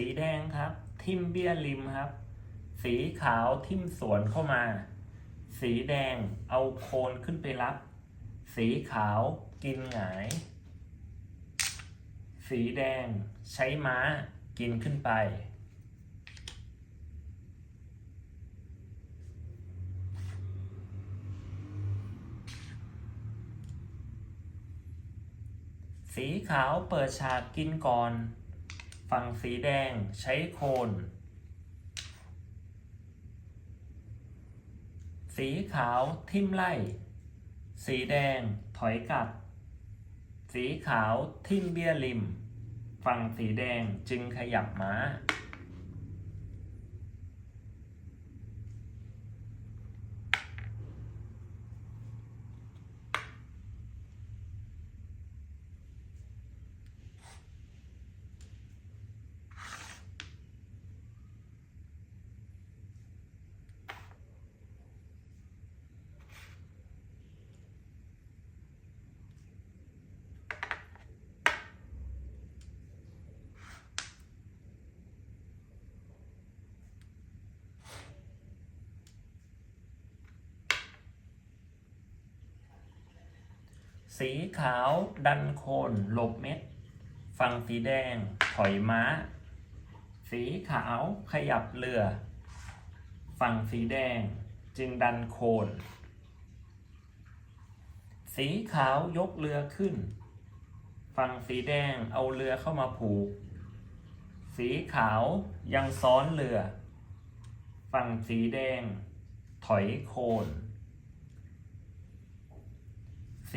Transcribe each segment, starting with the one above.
สีแดงครับ ทิมเบี้ยริมครับ สีขาวทิมสวนเข้ามา สีแดงเอาโคนขึ้นไปรับ สีขาวกินหงาย สีแดงใช้ม้ากินขึ้นไป สีขาวเปิดฉากกินก่อน ฝั่งสีแดงใช้โคน สีขาวทิ่มไล่ สีแดงถอยกลับ สีขาวทิ่มเบี้ยริม ฝั่งสีแดงจึงขยับม้า สีขาวดันโคนหลบเม็ด ฝั่งสีแดงถอยม้า สีขาวขยับเรือ ฝั่งสีแดงจึงดันโคน สีขาวยกเรือขึ้น ฝั่งสีแดงเอาเรือเข้ามาผูก สีขาวยังซ้อนเรือ ฝั่งสีแดงถอยโคน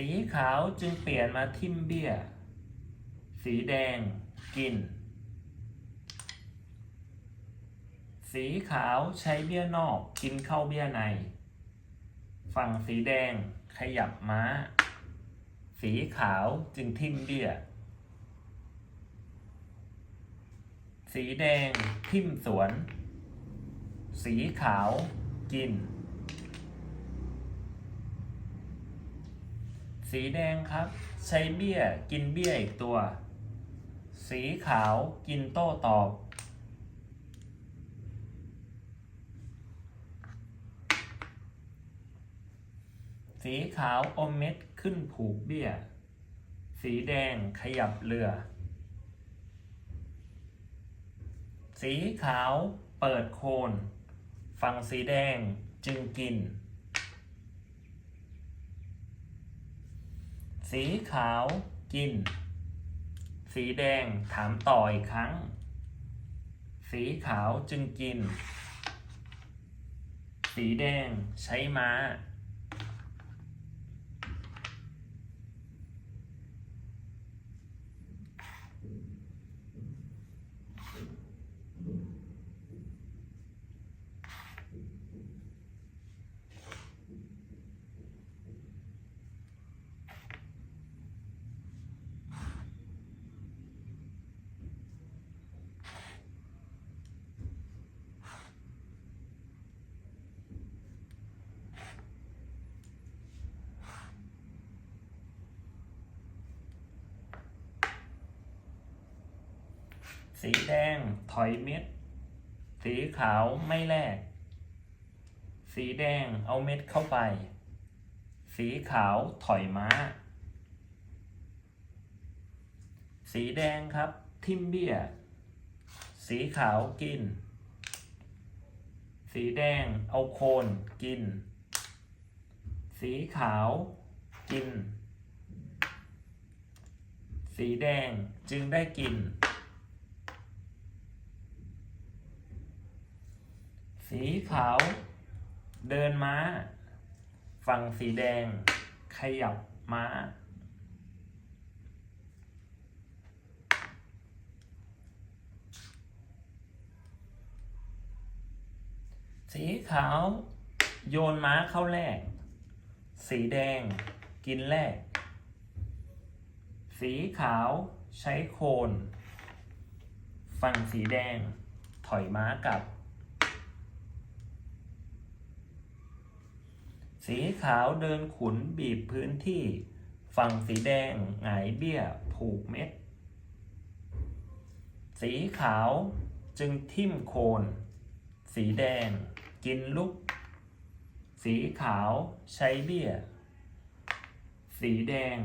สีขาวจึงเปลี่ยนมาทิมเบี้ย สีแดงกิน สีขาวใช้เบี้ยนอกกินเข้าเบี้ยใน ฝั่งสีแดงขยับม้า สีขาวจึงทิมเบี้ย สีแดงทิมสวน สีขาวกิน สีแดงครับ ใช้เบี้ยกินเบี้ยอีกตัว สีขาวกินโต้ตอบ สีขาวอมเม็ดขึ้นผูกเบี้ย สีแดงขยับเรือ สีขาวเปิดโคน ฝั่งสีแดงจึงกิน สีขาวกิน สีแดงถามต่ออีกครั้ง สีขาวจึงกิน สีแดงใช้ม้า สีแดงถอยเม็ด สีขาวไม่แลก สีแดงเอาเม็ดเข้าไป สีขาวถอยม้า สีแดงครับ ทิมเบียสีขาวกิน สีแดงเอาโคนกิน สีขาวกิน สีแดงจึงได้กิน สีขาว เดินม้า ฝั่งสีแดง ขยับม้า สีขาว โยนม้าเข้าแรก สีแดง กินแรก สีขาวใช้โคน ฝั่งสีแดง ถอยม้ากลับ สีขาวเดินขุนบีบพื้นที่ ฝั่งสีแดงหงายเบี้ยผูกเม็ด สีขาวจึงทิ่มโคน สีแดงกินลุก สีขาวใช้เบี้ย สีแดง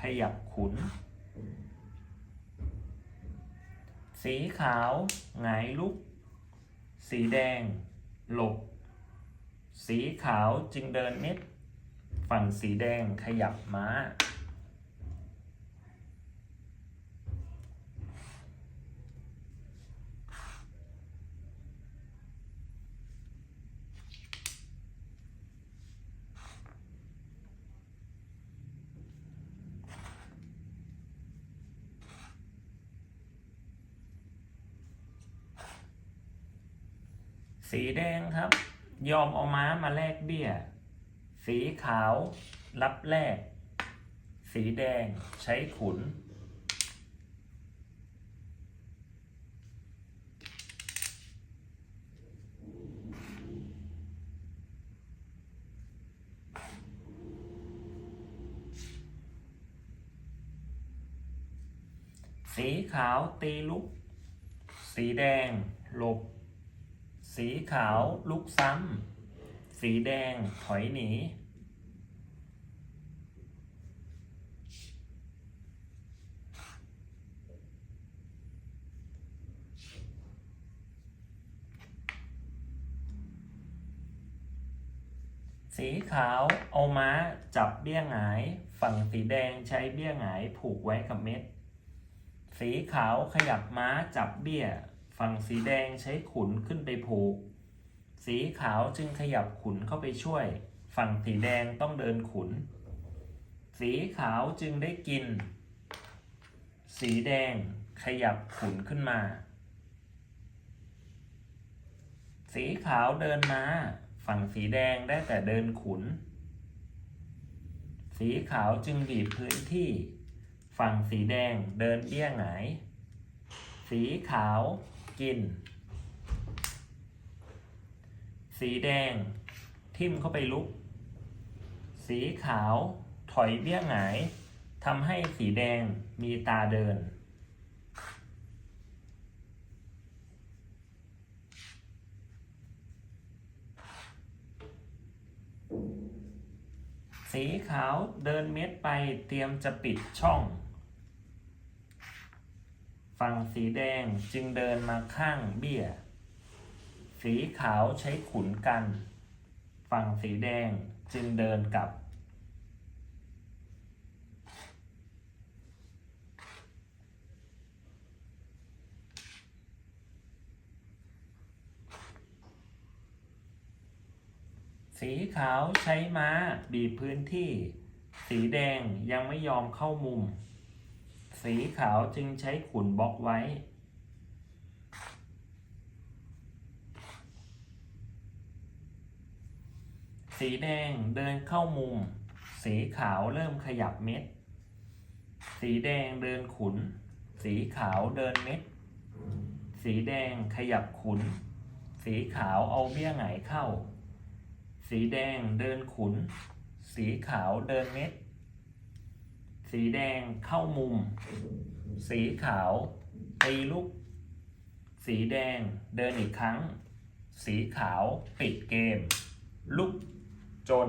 ขยับขุน สีขาวหงายลุก สีแดงหลบ สีขาวจึงเดินเม็ดฝั่งสีแดงขยับม้า สีแดงครับ ยอมเอาม้ามาแลกเบี้ย สีขาว รับแลก สีแดงใช้ขุน สีขาวตีลุก สีแดงหลบ สีขาวลุกซ้ำ สีแดงถอยหนี สีขาวเอาม้าจับเบี้ยหงาย ฝั่งสีแดงใช้เบี้ยหงายผูกไว้กับเม็ด สีขาวขยับม้าจับเบี้ย ฝั่งสีแดงใช้ขุนขึ้นไปผูก สีขาวจึงขยับขุนเข้าไปช่วย ฝั่งสีแดงต้องเดินขุน สีขาวจึงได้กิน สีแดงขยับขุนขึ้นมา สีขาวเดินมา ฝั่งสีแดงได้แต่เดินขุน สีขาวจึงบีบพื้นที่ ฝั่งสีแดงเดินเบี้ยหงาย สีขาว กิน สีแดง ทิ่มเข้าไปลุก สีขาว ถอยเบี้ยหงายทำให้สีแดงมีตาเดิน สีขาวเดินเม็ดไปเตรียมจะปิดช่อง ฝั่งสีแดงจึงเดินมาข้างเบี้ย สีขาวใช้ขุนกัน ฝั่งสีแดงจึงเดินกลับ สีขาวใช้ม้าบีบพื้นที่ สีแดงยังไม่ยอมเข้ามุม สีขาวจึงใช้ขุนบล็อกไว้ สีแดงเดินเข้ามุม สีขาวเริ่มขยับเม็ด สีแดงเดินขุน สีขาวเดินเม็ด สีแดงขยับขุน สีขาวเอาเบี้ยหงายเข้า สีแดงเดินขุน สีขาวเดินเม็ด สีแดงเข้ามุม สีขาว ตีลูก สีแดงเดินอีกครั้ง สีขาวปิดเกม ลุกจน